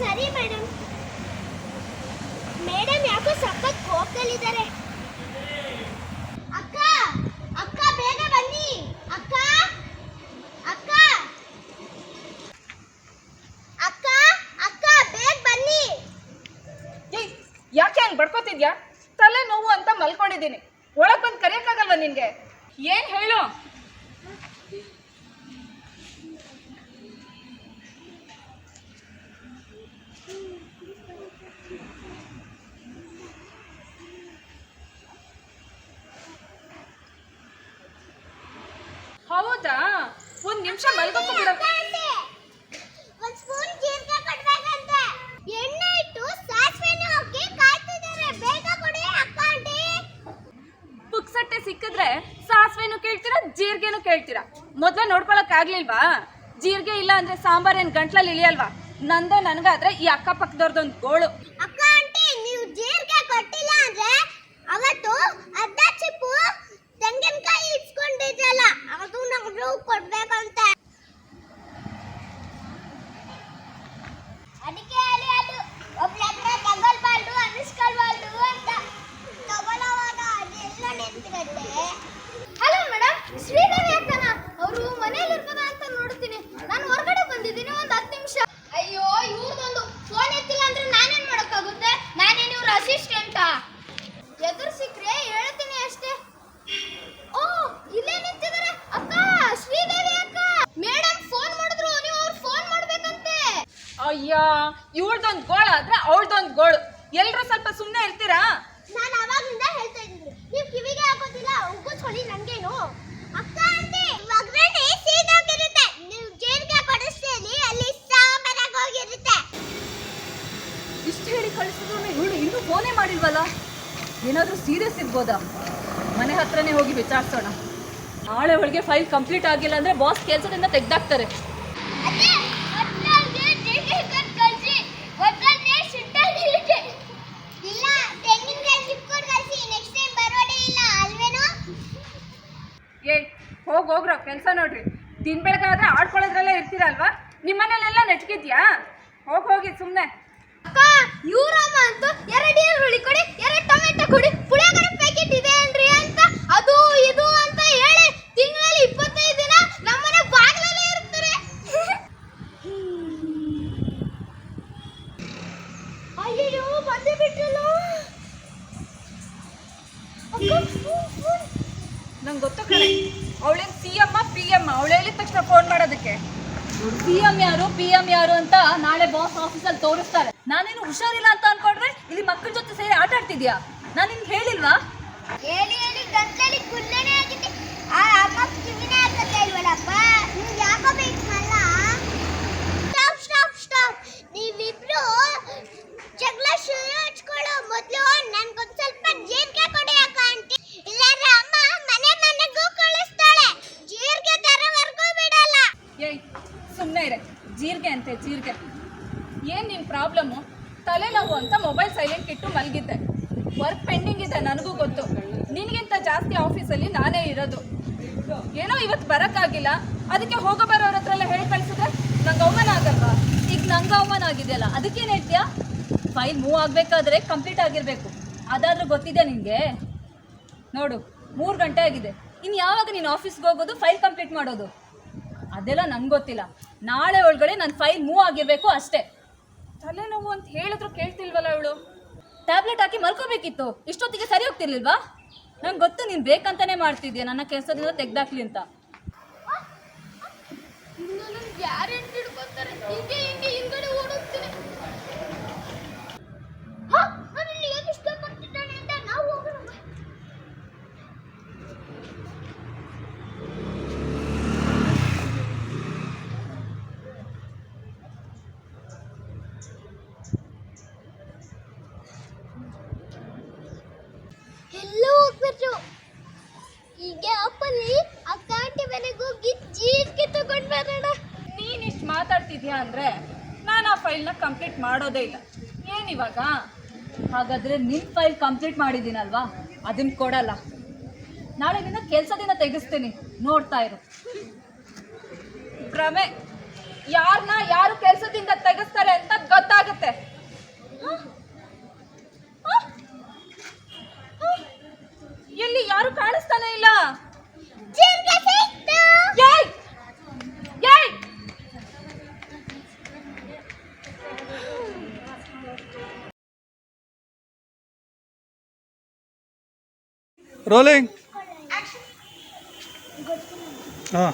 ಸರಿ madam madam ಯಾಕೋ ಸಖತ್ ಕೋಪದಲ್ಲಿದ್ದಾರೆ? ಅಕ್ಕ ಅಕ್ಕ, ಬೇಗ ಬನ್ನಿ. ಅಕ್ಕ ಅಕ್ಕ. ಅಕ್ಕ ಅಕ್ಕ, ಬೇಗ ಬನ್ನಿ. ಏಯ್, ಯಾಕೆ ಹಂಗೆ ಬಡ್ಕೋತಿದ್ಯಾ? ತಲೆ ನೋವು ಅಂತ ಮಲ್ಕೊಂಡಿದ್ದೀನಿ. ಒಳಗೆ ಬಂದು ಕರೆಯೋಕ್ಕಾಗಲ್ವಾ ನಿನಗೆ? ಏನು ಹೇಳು? ಕೊಡಿ ಅಕ್ಕ ಬಿಡ ಪುಕ್ಸಟ್ಟೆ ಸಿಕ್ಕಿದ್ರೆ ಸಾಸಿವೆನು ಕೇಳ್ತೀರಾ ಜೀರಿಗೆನು ಕೇಳ್ತೀರಾ? ಮೊದಲು ನೋಡ್ಕೊಳಕ್ ಆಗ್ಲಿಲ್ವಾ? ಜೀರಿಗೆ ಇಲ್ಲ ಅಂದ್ರೆ ಸಾಂಬಾರ್ ಏನ್ ಗಂಟ್ಲಲ್ಲಿ ಇಳಿಯಲ್ವಾ? ನಂದ ನನ್ಗಾದ್ರೆ ಈ ಅಕ್ಕಪಕ್ಕದವ್ರದೊಂದು ಗೋಳು. ಅಕ್ಕ ಆಂಟಿ ನೀವು ಜೀರಿಗೆ ಕೊಟ್ಟಿಲ್ಲ ಅಂದ್ರೆ ಅವತ್ತು ಅರ್ಧ ಚಿಪ್ಪು ತೆಂಗಿನಕಾಯಿ ಇಸ್ಕೊಂಡಿದ್ರಲ್ಲ ಅದು ನಾವು ಕೊಡ್ಬೇಕಂತೆ ಅದಕ್ಕೆ ಹೇಳಿ ಅದು ಒಬ್ಳತ್ರ ತಗೊಳ್ಬಾರ್ದು ಅನ್ನಿಸ್ಕೊಳ್ಬಾರ್ದು ಅಂತ ತಗೊಳ್ಳೋವಾಗ ಅದೆಲ್ಲ ನೆನ್ಪಿರುತ್ತೆ ಹಲೋ ಮೇಡಮ್ ಶ್ರೀದೇವಿ ಅಕ್ಕನ ಅವರು ಮನೇಲಿ ಇರ್ಬೋದಾ ಅಂತ ನೋಡ್ತೀನಿ ನಾನು ಹೊರಗಡೆ ಬಂದಿದ್ದೀನಿ ಒಂದು ಹತ್ತು ನಿಮಿಷ ಅಯ್ಯೋ ಇವ್ರದೊಂದು ಫೋನ್ ಎತ್ತಿಲ್ಲ ಅಂದ್ರೆ ನಾನೇನ್ ಮಾಡೋಕ್ಕಾಗುತ್ತೆ ನಾನೇನು ಇವ್ರ ಅಸಿಸ್ಟೆಂಟಾ ಎದುರು ಸಿಕ್ರೆ ಹೇಳ್ತೀನಿ ಅಷ್ಟೇ ಓ ಇಲ್ಲೇ ನಿಂತಿದ್ದಾರೆ ಅಕ್ಕ ಶ್ರೀದೇವಿ ಅಕ್ಕ ಮೇಡಮ್ ಫೋನ್ ಮಾಡಿದ್ರು ನೀವು ಅವ್ರು ಫೋನ್ ಮಾಡ್ಬೇಕಂತೆ ಅಯ್ಯ ಇವಳ್ದೊಂದು ಗೋಳು ಆದ್ರೆ ಅವಳ್ದೊಂದು ಗೋಳು. ಎಲ್ಲರೂ ಸ್ವಲ್ಪ ಸುಮ್ಮನೆ ಇರ್ತೀರಾ? ನಾನು ಅವಾಗಿಂದ ಹೇಳ್ತಾ ಇದ್ದೀನಿ. ನೀವು ಕಿವಿಗೆ ಹಾಕೋದಿಲ್ಲ ಉಗ್ಗಿಸ್ಕೊಳ್ಳಿ ನನಗೇನು ಅಕ್ಕ ಅಂತೆ ಒಗ್ಗರಣೆ ಸೀದೋಗಿರುತ್ತೆ ನೀವು ಜೇನ್ಗೆ ಕೊಡಿಸ್ತೀನಿ ಅಲ್ಲಿ ಸಾಂಬಾರಾಗಿ ಹೋಗಿರುತ್ತೆ. ಇಷ್ಟು ಹೇಳಿ ಕಳಿಸಿದ್ರು ಇವಳು ಇನ್ನೂ ಫೋನೇ ಮಾಡಿಲ್ವಲ್ಲ? ಏನಾದರೂ ಸೀರಿಯಸ್ ಇರ್ಬೋದಾ? ಮನೆ ಹತ್ರನೇ ಹೋಗಿ ವಿಚಾರಿಸೋಣ. ನಾಳೆ ಒಳಗೆ ಫೈಲ್ ಕಂಪ್ಲೀಟ್ ಆಗಿಲ್ಲ ಅಂದರೆ ಬಾಸ್ ಕೆಲಸದಿಂದ ತೆಗ್ದಾಕ್ತಾರೆ. ಹೋಗಿ ಹೋಗ್ರೋ ಕೆಲಸ ನೋಡ್ರಿ. ದಿನ ಬೆಳಗಾದ್ರೆ ಆಡ್ಕೊಳ್ಳೋದ್ರಲ್ಲೇ ಇರ್ತೀರಲ್ವಾ? ನಿಮ್ಮನೇಲೆಲ್ಲ ನೆಟ್ಕಿದ್ಯಾ ಹೋಗಿ ಹೋಗಿ ಸುಮ್ಮನೆ ಅಕ್ಕ ಇವ್ರಮ್ಮ ಅಂತ ಎರಡು ಈರುಳ್ಳಿ ಕೊಡಿ ಎರಡು ಟೊಮೆಟೊ ಕೊಡಿ. ಪುಳಿಯೋಗರೆ ಪ್ಯಾಕೆಟ್ ಇದೆ ಏನ್ರಿ ಅಂತ? ಅದು ಇದು ಅಂತ ಹೇಳಿ ತಿಂಗಳಲ್ಲಿ ಇಪ್ಪತ್ತೈದು ದಿನ ನಮ್ಮನೆ ಬಾಗ್ಲಲ್ಲೇ ಇರ್ತಾರೆ. ಅಯ್ಯೋ ಬಂದೇ ಬಿಟ್ರಲ್ಲ. ನಂಗೆ ಗೊತ್ತು ಕಣೆ. ಅವಳೇನು ಸಿ ಎಮ್ಮ ಪಿ ಎಂ ಅವಳು ಹೇಳಿದ ತಕ್ಷಣ ಫೋನ್ ಮಾಡೋದಕ್ಕೆ. ಸಿ ಎಂ ಯಾರು ಪಿ ಎಂ ಯಾರು ಅಂತ ನಾಳೆ ಬಾಸ್ ಆಫೀಸಲ್ಲಿ ತೋರಿಸ್ತಾರೆ. ನಾನೇನು ಹುಷಾರಿಲ್ಲ ಅಂತ ಅನ್ಕೊಂಡ್ರೆ ಇಲ್ಲಿ ಮಕ್ಕಳ ಜೊತೆ ಸೇರಿ ಆಟ ಆಡ್ತಿದ್ಯಾ? ನಾನು ನಿನ್ಗೆ ಹೇಳಿಲ್ವಾ? ಹೇಳಿ ಹೇಳಿ, ಗಂಟಲಿ ಗುಲ್ಲೆನೆ ಆಗಿದೆ ಆ ಅಮ್ಮ ಕಿವಿನೇ ಆಗುತ್ತೆ ಇಲ್ವಲ್ಲಪ್ಪ ನೀವು ಯಾಕೋ ಬೇಕಲ್ಲ ಸ್ಟಾಪ್ ಸ್ಟಾಪ್ ಸ್ಟಾಪ್ ನೀವಿಬ್ರು ಜಗಳ ಶುರು ಹಚ್ಕೊಳ್ಳೋ ಮೊದಲು ನನ್ಗೊಂದು ಸ್ವಲ್ಪ ಜೀರಿಗೆ ಕೊಡಿ ಅಕ್ಕ ಆಂಟಿ ಇಲ್ಲಾಂದ್ರೆ ಅಮ್ಮ ಮನೆ ಮನೆಗೂ ಕಳಿಸ್ತಾಳೆ ಜೀರಿಗೆ ತರವರೆಗೂ ಬಿಡಲ್ಲ ಏಯ್ ಸುಮ್ಮನೆ ಇರೆ ಅಂತೆ ಜೀರಿಗೆ. ಏನು ನಿನ್ನ ಪ್ರಾಬ್ಲಮ್ಮು ತಲೆನೋವು ಅಂತ ಮೊಬೈಲ್ ಸೈಲೆಂಟ್ ಇಟ್ಟು ಮಲಗಿದ್ದೆ. ವರ್ಕ್ ಪೆಂಡಿಂಗ್ ಇದೆ, ನನಗೂ ಗೊತ್ತು. ನಿನಗಿಂತ ಜಾಸ್ತಿ ಆಫೀಸಲ್ಲಿ ನಾನೇ ಇರೋದು. ಏನೋ ಇವತ್ತು ಬರೋಕ್ಕಾಗಿಲ್ಲ. ಅದಕ್ಕೆ ಹೋಗೋ ಬರೋರ ಹತ್ರ ಎಲ್ಲ ಹೇಳಿ ಕಳಿಸಿದ್ರೆ ನಂಗೆ ಅವಮಾನ ಆಗಲ್ವಾ? ಈಗ ನಂಗೆ ಅವಮಾನ ಆಗಿದೆಯಲ್ಲ ಅದಕ್ಕೇನು ಹೇಳ್ತೀಯಾ? ಫೈಲ್ ಮೂವ್ ಆಗಬೇಕಾದ್ರೆ ಕಂಪ್ಲೀಟ್ ಆಗಿರಬೇಕು. ಅದಾದರೂ ಗೊತ್ತಿದೆ ನಿನಗೆ? ನೋಡು, ಮೂರು ಗಂಟೆ ಆಗಿದೆ. ಇನ್ನು ಯಾವಾಗ ನೀನು ಆಫೀಸ್ಗೆ ಹೋಗೋದು, ಫೈಲ್ ಕಂಪ್ಲೀಟ್ ಮಾಡೋದು? ಅದೆಲ್ಲ ನಂಗೆ ಗೊತ್ತಿಲ್ಲ. ನಾಳೆ ಒಳಗಡೆ ನನ್ನ ಫೈಲ್ ಮೂವ್ ಆಗಿರಬೇಕು ಅಷ್ಟೇ. ತಲೆನೋವು ಅಂತ ಹೇಳಿದ್ರು ಕೇಳ್ತಿಲ್ವಲ್ಲ ಅವಳು ಟ್ಯಾಬ್ಲೆಟ್ ಹಾಕಿ ಮಲ್ಕೋಬೇಕಿತ್ತು. ಇಷ್ಟೊತ್ತಿಗೆ ಸರಿ ಹೋಗ್ತಿರ್ಲಿಲ್ವಾ? ನಂಗೆ ಗೊತ್ತು ನೀನು ಬೇಕಂತಾನೆ ಮಾಡ್ತಿದ್ಯಾ? ನನ್ನ ಕೆಲಸದಿಂದ ತೆಗ್ದಾಕ್ಲಿ ಅಂತ. ಯಾರು ಹಿಡ್ಕೊತಾರೆ ಹಿಂಗೆ ಹಿಂಗೆ ಹಿಂಗಡೆ ಓಡೋಗ್ತೀನಿ ಹಾ ನಾನು ಇಲ್ಲಿ ಏನು ಇಷ್ಟಪಡ್ತಿದ್ದಾನೆ ಅಂತ ನಾವು ಹೋಗೋಣ ಬಾ. ಎಲ್ಲೋ ಹೋಗ್ಬಿಟ್ರು ಈಗ ಅಪ್ಪಲ್ಲಿ ಅಕ್ಕ ಆಂಟಿ ಮನೆಗೆ ಹೋಗಿ ಜೀರಿಗೆ ತಗೊಂಡ್ ಬರೋಣ ನೀನು ಮಾತಾಡ್ತಿದ್ಯಾ ಅಂದರೆ ನಾನು ಆ ಫೈಲ್ನ ಕಂಪ್ಲೀಟ್ ಮಾಡೋದೇ ಇಲ್ಲ. ಏನಿವಾಗ ಹಾಗಾದ್ರೆ ನಿನ್ ಫೈಲ್ ಕಂಪ್ಲೀಟ್ ಮಾಡಿದ್ದೀನಲ್ವಾ? ಅದನ್ನ ಕೊಡಲ್ಲ. ನಾಳೆ ನಿನ್ನ ಕೆಲಸದಿಂದ ತೆಗೆಸ್ತೀನಿ. ನೋಡ್ತಾ ಇರು. ಭ್ರಮೆ. ಯಾರನ್ನ ಯಾರು ಕೆಲಸದಿಂದ ತೆಗೆಸ್ತಾರೆ ಅಂತ ಗೊತ್ತಾಗುತ್ತೆ ಹ? ಹ? ಹ? ಎಲ್ಲಿ ಯಾರು ಕಾಣಿಸ್ತಾನೆ ಇಲ್ಲ ಜೀರಿಗೆ ಸಿಕ್ತು ಏಯ್! ಏಯ್! ರೋಲಿಂಗ್ ಹಾಂ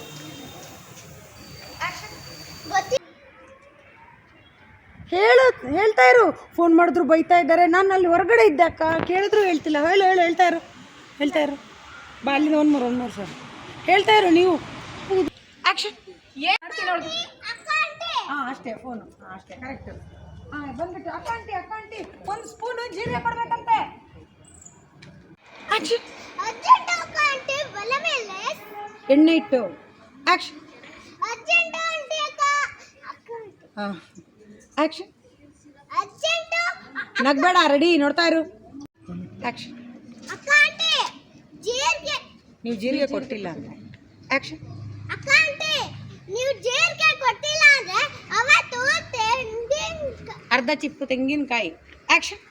ಗೊತ್ತಿ ಹೇಳು ಹೇಳ್ತಾ ಇರು. ಫೋನ್ ಮಾಡಿದ್ರು ಬೈತಾ ಇದ್ದಾರೆ. ನಾನು ಅಲ್ಲಿ ಹೊರಗಡೆ ಇದ್ದೆ ಅಕ್ಕ. ಕೇಳಿದ್ರು ಹೇಳ್ತಿಲ್ಲ. ಹೇಳು ಹೇಳು ಹೇಳ್ತಾ ಇರು. ಹೇಳ್ತಾ ಇರು. ಬಾ ಅಲ್ಲಿ ಒಂದು ಮೂರು ಒಂದು ಮೂರು ಸರ್. ಹೇಳ್ತಾ ಇರು ನೀವು. ಆ್ಯಕ್ಷನ್ ಏನ್ ಹಾಂ ಅಷ್ಟೇ ಫೋನು ಹಾಂ ಅಷ್ಟೇ ಕರೆಕ್ಟ್ ಹಾಂ ಬಂದ್ಬಿಟ್ಟು ಅಕ್ಕ ಆಂಟಿ ಅಕ್ಕ ಆಂಟಿ ಒಂದು ಸ್ಪೂನು ಜೀರಿಗೆ ಕೊಡ್ಬೇಕಂತೆ. ಮೇಲೆ ಎಣ್ಣೆ ಇಟ್ಟು ಆಕ್ಷನ್ ಹಾಂ ಆಕ್ಷನ್ ನಗಬೇಡ ರೆಡಿ ನೋಡ್ತಾ ಇರು. ಆಕ್ಷನ್ ನೀವು ಜೀರಿಗೆ ಕೊಟ್ಟಿಲ್ಲ ಅಂದರೆ. ಆಕ್ಷನ್ ಅರ್ಧ ಚಿಪ್ಪು ತೆಂಗಿನಕಾಯಿ. ಆಕ್ಷನ್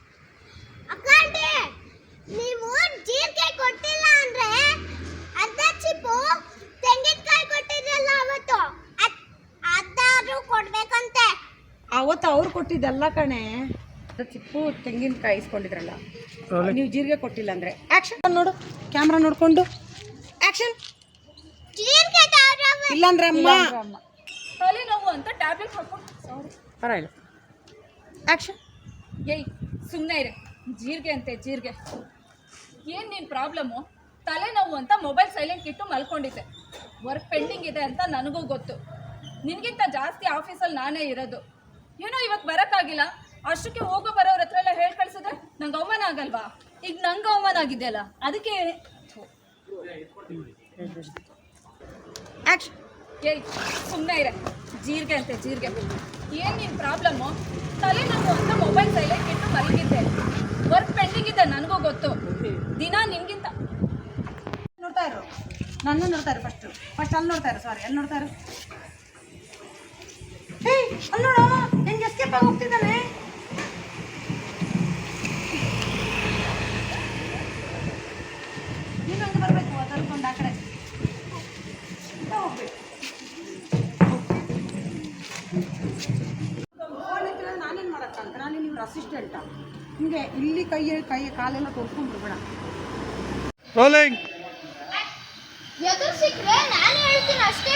ನೀವು ಜೀರಿಗೆ ಕೊಟ್ಟಿಲ್ಲ ಅಂದ್ರೆ ಅರ್ಧ ಚಿಪ್ಪು ತೆಂಗಿನಕಾಯಿ ಕೊಟ್ಟಿದ್ರಲ್ಲ ಅವತ್ತು? ಅದ್- ಅದಾದ್ರೂ ಕೊಡ್ಬೇಕಂತೆ. ಅವತ್ತು ಅವ್ರು ಕೊಟ್ಟಿದ್ದಲ್ಲ ಕಣೆ. ಅದು ಚಿಪ್ಪು ತೆಂಗಿನಕಾಯಿ ಇಸ್ಕೊಂಡಿದ್ರಲ್ಲ. ನೀವು ಜೀರಿಗೆ ಕೊಟ್ಟಿಲ್ಲ ಅಂದ್ರೆ. ಆಕ್ಷನ್ ನೋಡು. ಕ್ಯಾಮ್ರಾ ನೋಡಿಕೊಂಡು. ಆಕ್ಷನ್ ಇಲ್ಲಾಂದ್ರೆ ಅಮ್ಮ. ತಲೆನೋವು ಅಂತ ಟ್ಯಾಬ್ಲೆಟ್ ಹಾಕೊಂಡು ಸಾರಿ ಪರವಾಗಿಲ್ಲ. ಆಕ್ಷನ್ ಏಯ್ ಸುಮ್ಮನೆ ಇರೆ. ಜೀರಿಗೆ ಅಂತೆ ಜೀರಿಗೆ. ಏನು ನಿನ್ನ ಪ್ರಾಬ್ಲಮ್ಮು ತಲೆನೋವು ಅಂತ ಮೊಬೈಲ್ ಸೈಲೆಂಟ್ ಇಟ್ಟು ಮಲ್ಕೊಂಡಿದ್ದೆ. ವರ್ಕ್ ಪೆಂಡಿಂಗ್ ಇದೆ ಅಂತ ನನಗೂ ಗೊತ್ತು. ನಿನಗಿಂತ ಜಾಸ್ತಿ ಆಫೀಸಲ್ಲಿ ನಾನೇ ಇರೋದು. ಏನೋ ಇವತ್ತು ಬರೋಕ್ಕಾಗಿಲ್ಲ. ಅಷ್ಟಕ್ಕೆ ಹೋಗೋ ಬರೋರ ಹತ್ರ ಎಲ್ಲ ಹೇಳಿ ಕಳಿಸಿದ್ರೆ ನಂಗೆ ಅವಮಾನ ಆಗಲ್ವಾ? ಈಗ ನಂಗೆ ಅವಮಾನ ಆಗಿದೆಯಲ್ಲ, ಅದಕ್ಕೆ ಏಯ್ ಸುಮ್ಮನೆ ಇರ. ಜೀರಿಗೆ ಅಂತೆ, ಜೀರಿಗೆ. ಏನು ನಿನ್ನ ಪ್ರಾಬ್ಲಮ್ಮು ತಲೆನೋವು ಅಂತ ಮೊಬೈಲ್ ಸೈಲೆಂಟ್ ಇಟ್ಟು ಮಲಗಿದ್ದೆ. ವರ್ಕ್ ಪೆಂಡಿಂಗ್ ಇದೆ, ನನಗೂ ಗೊತ್ತು. ದಿನ ನಿನ್ಗಿಂತ. ನೋಡ್ತಾ ಇರು ನನ್ನ ನೋಡ್ತಾರೆ ಫಸ್ಟು ಫಸ್ಟ್ ಅಲ್ಲಿ ನೋಡ್ತಾರೆ ಸಾರಿ ಅಲ್ಲಿ ನೋಡ್ತಾರೆ ಅಲ್ಲಿ ನೋಡೋ ಹೆಂಗೆ ಎಸ್ಕೇಪ್ ಆಗಿ ಹೋಗ್ತಿದ್ದಾನೆ ನೀನು ಹಂಗೆ ಬರಬೇಕು ಅದರ್ಕೊಂಡು ಆ ಕಡೆ ಇಂದ ಹೋಗ್ಬೇಕು ಫೋನ್ ಇದ್ರೆ ನಾನೇನು ಮಾಡೋಕ್ಕಂತ ನಾನು ನಿಮ್ಗೆ ಅಸಿಸ್ಟೆಂಟ ಹಿಂಗೆ ಇಲ್ಲಿ ಕೈ ಕೈ ಕಾಲೆಲ್ಲ ತೊಳ್ಕೊಂಡ್ಬಿಡ್ಬೇಡ ರೋಲಿಂಗ್ ಎದುರು ಸಿಕ್ರೆ ನಾನು ಹೇಳ್ತೀನಿ ಅಷ್ಟೇ.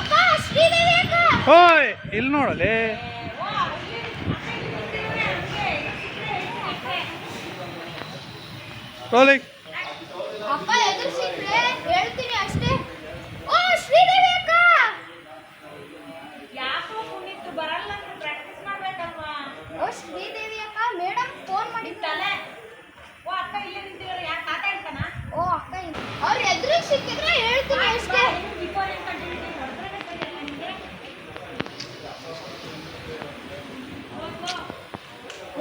ಅಕ್ಕ ಶ್ರೀದೇವಿ ಅಕ್ಕ. ಹೋಯ್ ಇಲ್ಲಿ ನೋಡಲಿ. ರೋಲಿಂಗ್ ಓ ಅಕ್ಕ ಅವ್ರ ಎದುರು ಸಿಕ್ಕಿದ್ರೆ ಹೇಳ್ತೀನಿ ಅಷ್ಟೇ.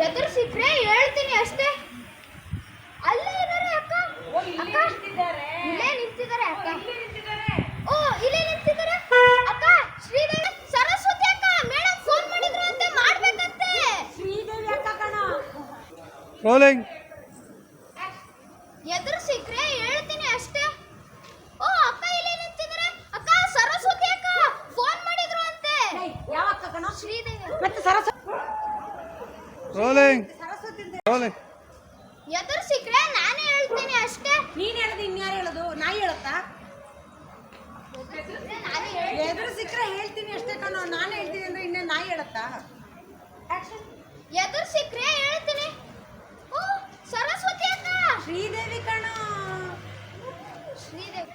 ಎದುರು ಸಿಕ್ಕರೆ ಹೇಳ್ತೀನಿ ಅಷ್ಟೇ. ಅಲ್ಲೇ ಇದಾರೆ ಅಕ್ಕ. ಅಕ್ಕ ಇಲ್ಲೇ ನಿಂತಿದ್ದಾರೆ ಅಕ್ಕ. ಓ ಇಲ್ಲೇ ನಿಂತಿದ್ದಾರೆ. ಅಕ್ಕ ಶ್ರೀದೇವಿ ಸರಸ್ವತಿ ಅಕ್ಕ ಮೇಡಮ್ ಫೋನ್ ಮಾಡಿದ್ರು ಅಂತೆ ಮಾಡ್ಬೇಕಂತೆ. ಶ್ರೀದೇವಿ ಅಕ್ಕ ಕಣ. ರೋಲಿಂಗ್ ಎದುರು ಸಿಕ್ರೆ ಹೇಳ್ತೀನಿ ಅಷ್ಟೇ ಓ ಅಕ್ಕ ಇಲ್ಲೇ ನಿಂತಿದ್ದಾರೆ ಅಕ್ಕ ಸರಸ್ವತಿ ಅಕ್ಕ ಫೋನ್ ಮಾಡಿದ್ರು ಅಂತೆ ಯಾವ ಅಕ್ಕ ಕಣ ಶ್ರೀದೇವಿ ಮತ್ತೆ ಸರಸ್ವತಿ ರೋಲಿಂಗ್ ಸರಸ್ವತಿ ಅಂತ ರೋಲಿಂಗ್ ಎದುರು ಸಿಕ್ರೆ ನಾನೇ ಹೇಳ್ತೀನಿ ಅಷ್ಟೇ ನೀನ್ ಹೇಳೋದು ಇನ್ಯಾರು ಹೇಳೋದು ನಾಯಿ ಹೇಳುತ್ತಾ ನಾನೇ ಹೇಳ್ತೀನಿ ಎದುರು ಸಿಕ್ಕರೆ ಹೇಳ್ತೀನಿ ಅಷ್ಟೇ ಕಣೋ. ನಾನು ಹೇಳ್ತೀನಿ ಅಂದ್ರೆ ಇನ್ನೇ ನಾಯಿ ಹೇಳತ್ತಾ? ಎದುರು ಸಿಕ್ಕರೆ ಹೇಳ್ತೀನಿ. ಓ ಸರಸ್ವತಿ ಅಕ್ಕ. ಶ್ರೀದೇವಿ ಕಣ. ಶ್ರೀದೇವಿ.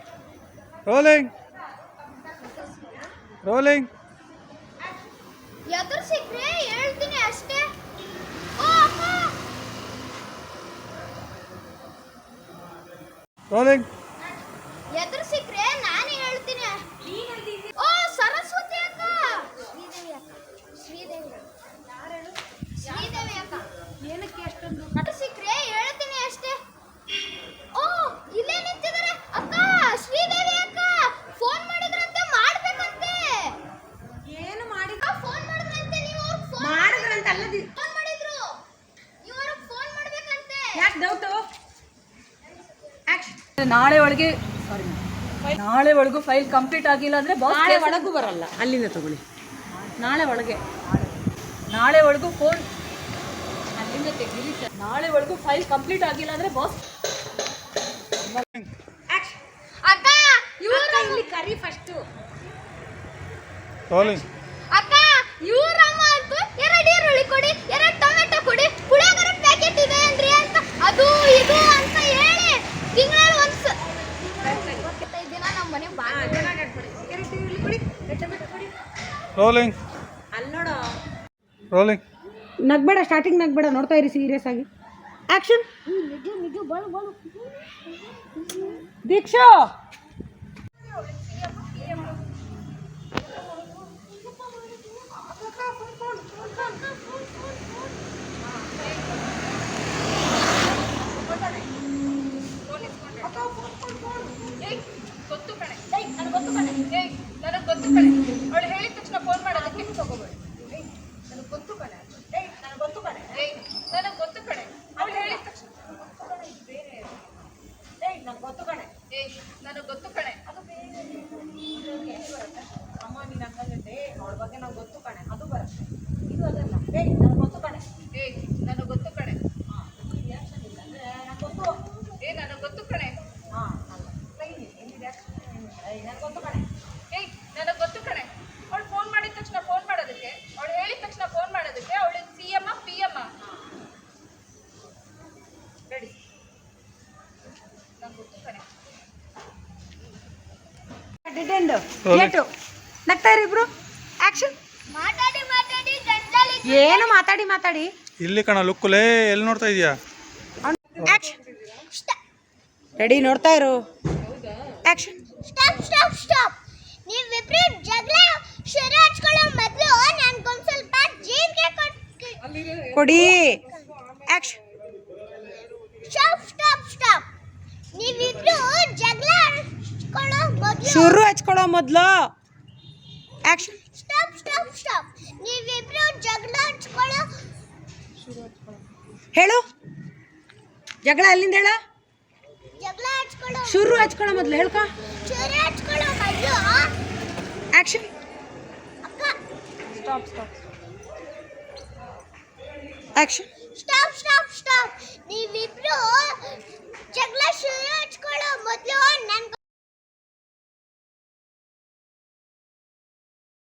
ರೋಲಿಂಗ್ ರೋಲಿಂಗ್ ಎದುರು ಸಿಕ್ಕರೆ ಹೇಳ್ತೀನಿ ಅಷ್ಟೇ. ಓ ರೋಲಿಂಗ್ ಎದುರು ಸಿಕ್ಕರೆ ನಾನು ಹೇಳ್ತೀನಿ. ಓ ಸರಸ್ವತಿ ಅಕ್ಕ ಶ್ರೀದೇವಿ ಅಕ್ಕ ಶ್ರೀದೇವಿ ಶ್ರೀದೇವಿ ಅಕ್ಕ ಏನಕ್ಕೆ ಅಷ್ಟೊಂದು ಅಕ್ಕ ಸಿಕ್ರೆ ಹೇಳ್ತೀನಿ ಅಷ್ಟೇ ಓ ಇಲ್ಲೇ ನಿಂತಿದ್ದಾರೆ ಅಕ್ಕ ಶ್ರೀದೇವಿ ಅಕ್ಕ ಫೋನ್ ಮಾಡಿದ್ರಂತೆ ಮಾಡ್ಬೇಕಂತೆ ಏನು ಮಾಡಿ ಫೋನ್ ಮಾಡಿದ್ರಂತೆ ನೀವು ಫೋನ್ ಮಾಡಿದ್ರಂತೆ ಅಲ್ಲದಿ ಫೋನ್ ಮಾಡಿದ್ರು ನೀವು ಅವ್ರಿಗೆ ಫೋನ್ ಮಾಡ್ಬೇಕಂತೆ ಯಾಕೆ ಡೌಟು ಆಕ್ಷನ್ ನಾಳೆ ಒಳಗೆ ಸಾರಿ ನಾಳೆ ಒಳಗೂ ಫೈಲ್ ಕಂಪ್ಲೀಟ್ ಆಗಿಲ್ಲ ಅಂದ್ರೆ ಬಾಸ್ ಒಳಗೂ ಬರಲ್ಲ. ಅಲ್ಲಿಂದ ತಗೊಳ್ಳಿ. ನಾಳೆ ಒಳಗೆ. ನಾಳೆ ಒಳಗೂ ಫೋನ್ ಅಲ್ಲಿಂದ ತೆಗೀರಿ ಸರ್ ನಾಳೆ ಒಳಗೂ ಫೈಲ್ ಕಂಪ್ಲೀಟ್ ಆಗಿಲ್ಲ ಅಂದ್ರೆ ಬಾಸ್ ಆಕ್ಷನ್ ಅಕ್ಕ ಇವ್ರ ಇಲ್ಲಿ ಕರಿ ಫಸ್ಟು ರೋಲಿಂಗ್ ಅಕ್ಕ ಇವ್ರಮ್ಮ ಅಂತ ಎರಡು ಈರುಳ್ಳಿ ಕೊಡಿ ಎರಡು ಟೊಮೆಟೊ ಕೊಡಿ ಪುಳಿಯೋಗರೆ ಪ್ಯಾಕೆಟ್ ಇದೆ ಅಂದ್ರಿ ಅಂತ. ಅದು ಇದು ಅಂತ ಹೇಳಿ ತಿಂಗಳಲ್ಲಿ ಒಂದು ದಿನ ನಮ್ಮ ಮನೆ ಬಾ ಚೆನ್ನಾಗಿ ಆಡ್ಬಿಡಿ. ಎರಡು ಈರುಳ್ಳಿ ಕೊಡಿ ಎರಡು ಟೊಮೆಟೊ ಕೊಡಿ. ರೋಲಿಂಗ್ ರೋಲಿಂಗ್ ನಗ್ಬೇಡ ಸ್ಟಾರ್ಟಿಂಗ್ ನಗ್ಬೇಡ ನೋಡ್ತಾ ಇರಿ ಸೀರಿಯಸ್ ಆಗಿ. ಆಕ್ಷನ್ ದೀಕ್ಷಾ. ಏಯ್ ಗೊತ್ತು ಕಣೆ. ಗೊತ್ತು ಕಣೆ. ನನಗೆ ಗೊತ್ತು ಕಣೆ ಅವಳು ಹೇಳಿದ ತಕ್ಷಣ ಏಯ್ ನನಗೆ ಗೊತ್ತು ಕಣೆ ಏಯ್ ನನಗೆ ಗೊತ್ತು ಕಣೆ ಅದು ಅಮ್ಮ ನೀನು ಹಂಗಂದ್ರೆ ಅವಳ ಬಗ್ಗೆ ನಂಗೆ ಗೊತ್ತು ಕಣೆ ಅದು ಬರುತ್ತೆ ಇದು ಅದಲ್ಲ ಏಯ್ ನನಗೆ ಗೊತ್ತು ಕಣೆ ಏಯ್ ನನಗೆ ಗೊತ್ತು ಕಣೆ ಏ ನನಗೆ ಗೊತ್ತು ಕಣೆ ಏಯ್ ನನಗೆ ಗೊತ್ತು ಕಣೆ ಅವಳು ಫೋನ್ ಮಾಡಿದ ತಕ್ಷಣ ಫೋನ್ ಮಾಡೋದಕ್ಕೆ ಅವಳು ಹೇಳಿದ ತಕ್ಷಣ ಫೋನ್ ಮಾಡೋದಕ್ಕೆ ಅವಳು ಸಿ ಎಮ್ಮ ಪಿ ಎಮ್ಮ ರೆಡಿ ನಂಗೆ ಗೊತ್ತು ಕಣೆ ಡೆಡ್ ಎಂಡ್ ಏಟು ನಗ್ತಾ ಇರಿ ಇಬ್ರು. ಆಕ್ಷನ್. ಮಾತಾಡಿ ಮಾತಾಡಿ ಗಂಟಲಿ ಏನು ಮಾತಾಡಿ ಮಾತಾಡಿ. ಇಲ್ಲಿ ಕಣ ಲುಕ್ಕುಲೇ ಎಲ್ಲಿ ನೋಡ್ತಾ ಇದೀಯಾ? ಆಕ್ಷನ್. ರೆಡಿ ನೋಡ್ತಾ ಇರು. ಆಕ್ಷನ್. Stop stop stop. ನೀವಿಬ್ರು ಜಗಳ ಶುರು ಹಚ್ಕೊಳ್ಳೋ ಮೊದಲು ನನ್ಗೊಂದು ಸ್ವಲ್ಪ ಜೀರಿಗೆ ಕೊಟ್ಟು ಕೊಡಿ. ಆಕ್ಷನ್. Stop stop stop. ನೀವಿಬ್ರು ಜಗಳ ಶುರು ಹಚ್ಕೊಳ್ಳೋ ಮೊದಲು. ಆಕ್ಷನ್ ಸ್ಟಾಪ್ ಸ್ಟಾಪ್ ಸ್ಟಾಪ್ ನೀವಿಬ್ರು ಜಗಳ ಹಚ್ಕೊಳ್ಳೋ. ಹೇಳು. ಜಗಳ ಅಲ್ಲಿಂದ ಹೇಳ. ಜಗಳ ಹಚ್ಕೊಳ್ಳೋ. ಶುರು ಹಚ್ಕೊಳ್ಳೋ ಮೊದಲು ಹೇಳ್ಕೊ. ಶುರು ಹಚ್ಕೊಳ್ಳೋ ಮೊದಲು. Action stop stop action stop stop stop ನೀವಿಬ್ರು ಜಗಳ ಶುರು